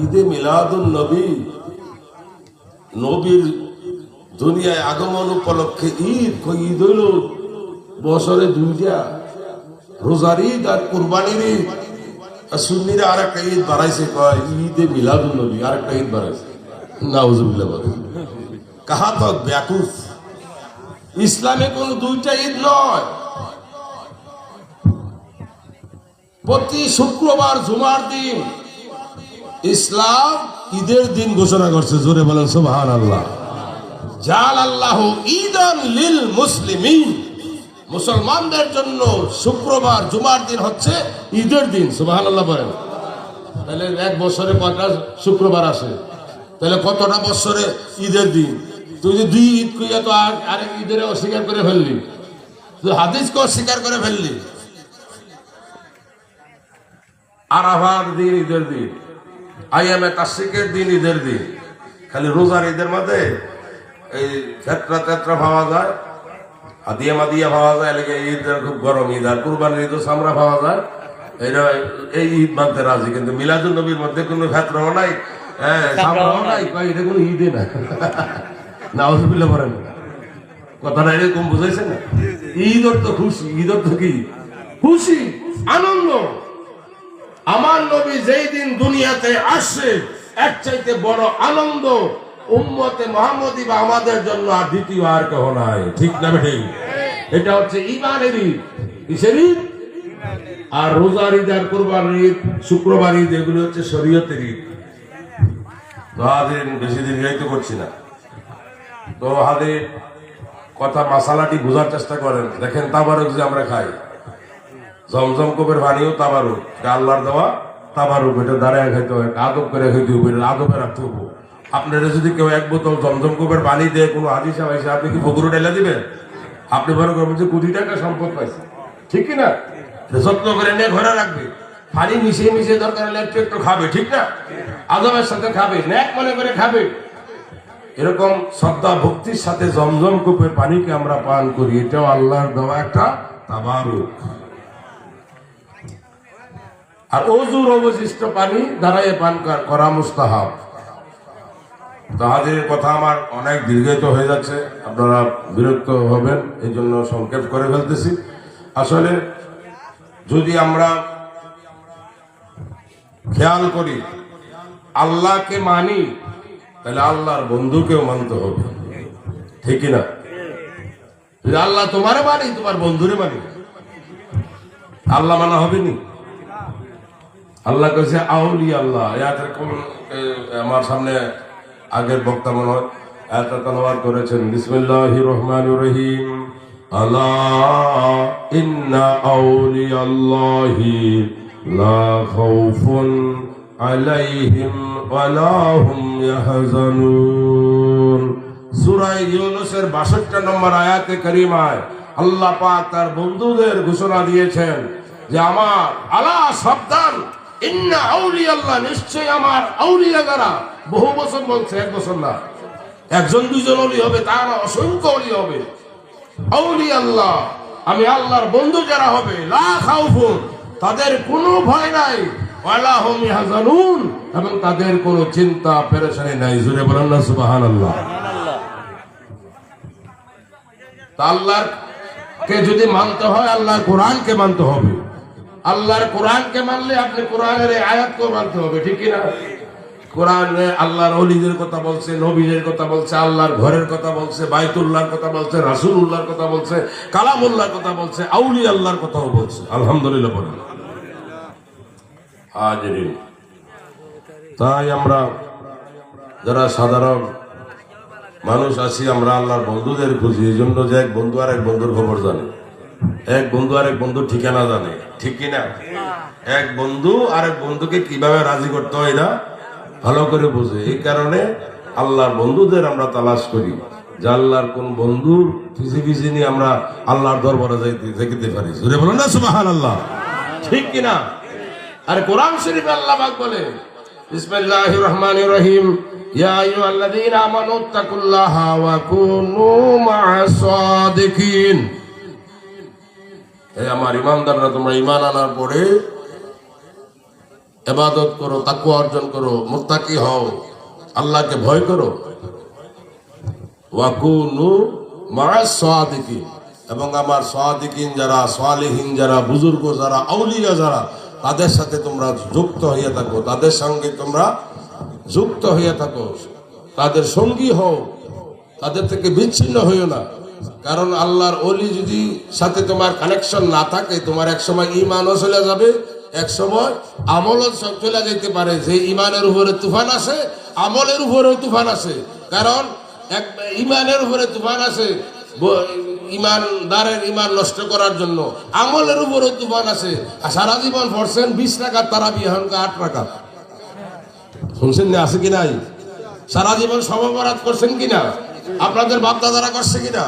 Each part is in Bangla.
ঈদে মিলাদুল নবী, নবীর দুনিয়ায় আগমন উপলক্ষে ঈদ ঈদ হইল? বছরে দুইটা, রোজার ঈদ আর কুরবানির ঈদ। সুন্নিরা আর একটা ঈদ বাড়াইছে ঈদে মিলাদুল নবী আর একটা ঈদ বাড়াইছে নাউজুবিল্লাহ কাহা তো ব্যাকুফ? ইসলামে কোন দুইটা ঈদ নয়। প্রতি শুক্রবার জুমার দিন ইসলাম ঈদের দিন ঘোষণা করছে, জোরে বলেন সুবহান আল্লাহ জাল আল্লাহ ঈদান লিল মুসলিমিন। মুসলমানদের জন্য শুক্রবার, জুমার দিন হচ্ছে ঈদের দিন সুবহান আল্লাহ বলেন। তাহলে এক বছরে কয়টা শুক্রবার আসে? তাহলে কতটা বছরে ঈদের দিন? তুই যে দুই ঈদ কইয়া তো আর আরেক ঈদের অস্বীকার করে ফেললি। তুই হাদিসকে অস্বীকার করে ফেললি। আরাফার দিন, ঈদের দিন। আইএমএ তাসিকের দিন ঈদের দিন। খালি রোজার ঈদের মধ্যে এই ক্ষেত্রা তেত্রা পাওয়া যায় আদিয়া মাদিয়া পাওয়া যায় এলাকা ঈদ খুব গরম ঈদ আর কুরবানির ঈদ সামরা পাওয়া যায়। এইটা এই ঈদ মানতে রাজি কিন্তু মিলাদুল নবীর মধ্যে কোনো ক্ষেত্রও নাই হ্যাঁ সামরাও নাই। এটা কোনো ঈদে না। না। অসুবিধা করেন কথাটা এরকম বুঝাইছে না? ঈদ অর্থ খুশি ঈদ অর্থ কি? খুশি আনন্দ। আমার নবী যেই দিন দুনিয়াতে আসছে এক চাইতে বড় আনন্দ উম্মতে মোহাম্মদী বা আমাদের জন্য আর দ্বিতীয় আর কেহ নাই। ঠিক না বেঠিক এটা হচ্ছে ইমানের ঈদ। কিসের ঈদ? আর রোজার ঈদ আর কোরবান ঈদ, শুক্রবার ঈদ, এগুলো হচ্ছে শরীয়তের ঈদ। তো হাদিন বেশি দিন যাইতে করছি না। তো হাদিন, কথা মশালাটি বোঝার চেষ্টা করেন। দেখেন তাবারক যে আমরা খাই। জমজম কোপের পানিও তাবারুক আল্লাহর দেওয়া তাবারুক এটা দাঁড়ায় খাইতে হয়, আদব করে খাইতে হবে আদবে রাখতে হবে। আপনারা যদি কেউ এক বোতল জমজম কোপের পানি দিয়ে, কোনো হাদিস এসে আপনি কি বগুরু ঢেলে দিবেন? আপনি মনে করবেন যে কোটি টাকা সম্পদ পাইছে। ঠিক কি না যত্ন করে নিয়ে ঘরে রাখবে। পানি মিশিয়ে মিশিয়ে দরকার হলে একটু একটু খাবে, ঠিক না? আদবের সাথে খাবে, ন্যাক মনে করে খাবে। এরকম শ্রদ্ধা ভক্তির সাথে জমজম কূপের পানিকে আমরা পান করি। এটাও আল্লাহর দেওয়া একটা তাবারুক আর অজুর অবশিষ্ট পানি দাঁড়াইয়ে পান করা মুস্তাহাব। তাহাদের কথা আমার অনেক দীর্ঘায়িত হয়ে যাচ্ছে, আপনারা বিরক্ত হবেন এই জন্য সংক্ষেপ করে ফেলতেছি। আসলে যদি আমরা খেয়াল করি, আল্লাহকে মানি, তাহলে আল্লাহর বন্ধুকেও মানতে হবে। ঠিক না? যদি আল্লাহ তোমারে মানি, তোমার বন্ধুরে মানি। আল্লাহ মানা হবে নি আল্লাহ কাছে আউলি আল্লাহ আমার সামনে আগের বক্তা মনে এত তলবার করেছেন। বিসমিল্লাহ রহমান রহিম। আল্লাহ ইন্না হুম ইয়াহজানুন। সূরা ইউনূসের 62 নম্বর আয়াতে আল্লাহ পাক তার বন্ধুদের ঘোষণা দিয়েছেন যে, আমার আলা সাবধান আমি আল্লাহর বন্ধু যারা হবে তাদের কোনো ভয় নাই হুম এবং তাদের কোনো চিন্তা, পেরেশানি নাই। জুড়ে বলেন আল্লাহর কে যদি মানতে হয়, আল্লাহর কোরআনকে মানতে হবে। আল্লাহর কোরআনকে মানলে আপনি কোরআনের এই আয়াতকেও মানতে হবে, ঠিক কি না কোরআনে আল্লাহর অলিদের কথা বলছে, নবীদের কথা বলছে, আল্লাহর ঘরের কথা বলছে, বাইতুল্লাহর কথা বলছে, রাসূলুল্লাহর কথা বলছে, কালামুল্লাহর কথা বলছে আউলি আল্লাহর কথাও বলছে। আলহামদুলিল্লাহ বলেন। হাজিরিন। তাই আমরা যারা সাধারণ মানুষ আছি, আমরা আল্লাহর বন্ধুদের খুঁজি এই জন্য যে এক বন্ধু আর এক বন্ধুর খবর জানে। এক বন্ধু আর এক বন্ধুর ঠিকানা জানে। ঠিক কিনা? এক বন্ধু আর এক বন্ধুকে কীভাবে রাজি করতে হয় না? ভালো করে বোঝে। এই কারণে আল্লাহর বন্ধুদের আমরা তালাশ করি। যে আল্লাহর কোন বন্ধুর পিছি পিছি নিয়ে আমরা আল্লাহর দরবারে যাইতে যেতে পারি। জুড়ে বলো না সুবাহান আল্লাহ ঠিক কিনা? আর কোরআন শরীফ আল্লাহ পাক বলে, বিসমিল্লাহির রহমানির রহিম। ইয়া আইয়ুহাল্লাযীনা আমানু তাকুল্লাহা ওয়া কুনু মা'আস সাদিকিন এই আমার ইমানদাররা, তোমরা ইমান আনার পরে এবাদত করো তাকু অর্জন করো, মোত্তাকি হও, আল্লাহকে ভয় করো। ওয়াকুনু মা সাদিকিন, এবং আমার সাদিকিন যারা, সালিহীন যারা, বুজুর্গ যারা, আউলিয়া যারা, তাদের সাথে তোমরা যুক্ত হইয়া থাকো, তাদের সঙ্গে তোমরা যুক্ত হইয়া থাকো। তাদের সঙ্গী হও, তাদের থেকে বিচ্ছিন্ন হইও না। কারণ আল্লাহর অলি যদি সাথে তোমার কানেকশন না থাকে, তোমার এক সময় ইমানও চলে যাবে এক সময় আমলও চলে যেতে পারে। যে ইমানের উপরে তুফান আসে, আমলের উপরেও তুফান আসে। কারণ এক ইমানের উপরে তুফান আসে ইমানদারের ইমান নষ্ট করার জন্য। আমলের উপরে তুফান আসে। আর সারা জীবন পড়ছেন বিশ টাকা তারা বিহনকা আট টাকা শুনছেন না, আছে কি নাই? সারা জীবন সমবরাত করছেন কিনা আপনাদের বাপদাদারা করছে কিনা?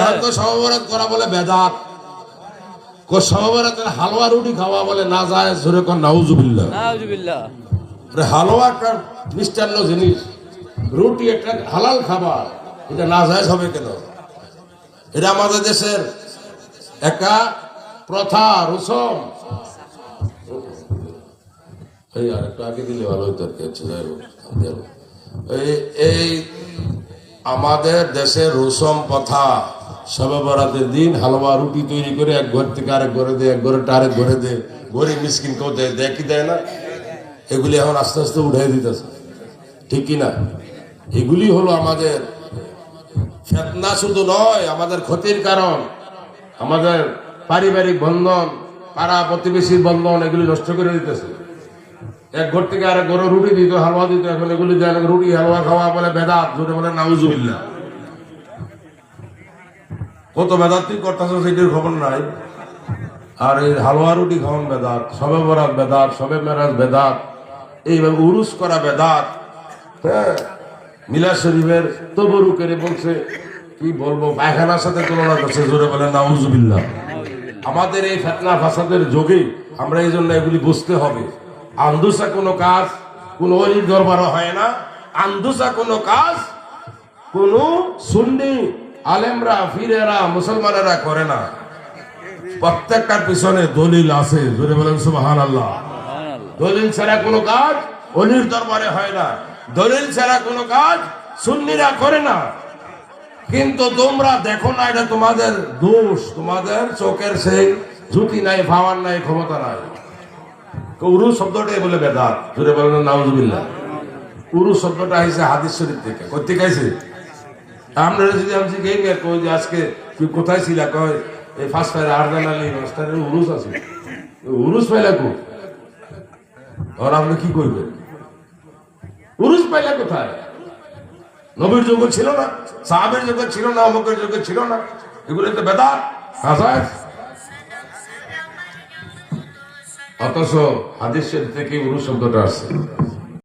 এখন তো করা বলে বেদাত। সমবরাতের হালুয়া রুটি খাওয়া বলে না যায় জোরে কর নাউজুবিল্লাহ। হালুয়া একটা মিষ্টান্ন জিনিস। রুটি একটা হালাল খাবার। এটা না যায় হবে কেন? এটা আমাদের দেশের একটা প্রথা রুসম। এই আর একটু আগে দিলে ভালো হইতো আর কি আচ্ছা, এই আমাদের দেশের রুসম প্রথা, সবে বরাতের দিন হালুয়া রুটি তৈরি করে এক ঘর থেকে আরেক ঘরে দে, এক ঘরে আরেক ঘরে দে, গরিব মিসকিন কেউ দেয় দেয় কি দেয় না? এগুলি এখন আস্তে আস্তে উঠাই দিতেছে। ঠিক কি না? এগুলি হলো আমাদের ফেতনা শুধু নয়, আমাদের ক্ষতির কারণ। আমাদের পারিবারিক বন্ধন, পাড়া প্রতিবেশীর বন্ধন, এগুলি নষ্ট করে দিতেছে। এক ঘর থেকে আরেক ঘরে রুটি দিত, হালুয়া দিত, এখন এগুলি দেয় রুটি, হালুয়া খাওয়া বলে বেদাত জোরে বলে নাউজুবিল্লা কত বেদাতি করতেছ সেটির খবর নাই। আর এই হালুয়া রুটি খাওয়ান বেদাত, সবে বরাত বেদাত, সবে মেরাজ বেদাত, এইভাবে উরুস করা বেদাত হ্যাঁ? মিলা শরীফের তবরু করে বলছে, কি বলব, পায়খানার সাথে তুলনা করছে, জোরে বলে নাউজুবিল্লাহ। আমাদের এই ফেতনা ফাসাদের যোগে আমরা এই জন্য এগুলি বুঝতে হবে। আন্দুসা কোনো কাজ, কোন অলির দরবারও হয় না। আন্দুসা কোনো কাজ, কোন সুন্নি আলেমরা ফিরেরা মুসলমানেরা করে না। প্রত্যেকটার পিছনে দলিল আছে, জোরে বলেন সুবাহান আল্লাহ দলিল ছাড়া কোনো কাজ অলির দরবারে হয় না। দলিল ছাড়া কোনো কাজ সুন্নিরা করে না। কিন্তু তোমরা দেখো না, এটা তোমাদের দোষ, তোমাদের চোখের সেই ঝুঁকি নাই পাওয়ার নাই, ক্ষমতা নাই। উরু শব্দটাই বলে বেদাত। জুড়ে বলেন, নাউজুবিল্লাহ। উরু শব্দটা আইছে হাদিস শরীফ থেকে। কোথেকে আইছে? আপনারা যদি আমি জিজ্ঞেস করি কই যে আজকে তুই কোথায় ছিলা, কয়, এই ফার্স্ট ফায়ার আরদান আলী মাস্টারের উরুস আছে। উরুস পাইলা কো? আর আপনি কি করবেন উরুস পাইলা কোথায়? নবীর যুগ ছিল না, সাহাবের যুগ ছিল না, অমুকের যুগ ছিল না। এগুলো তো বেদাত হাসায় অথচ হাদিস শরীফ থেকে অনুশব্দটা শব্দটা আসছে।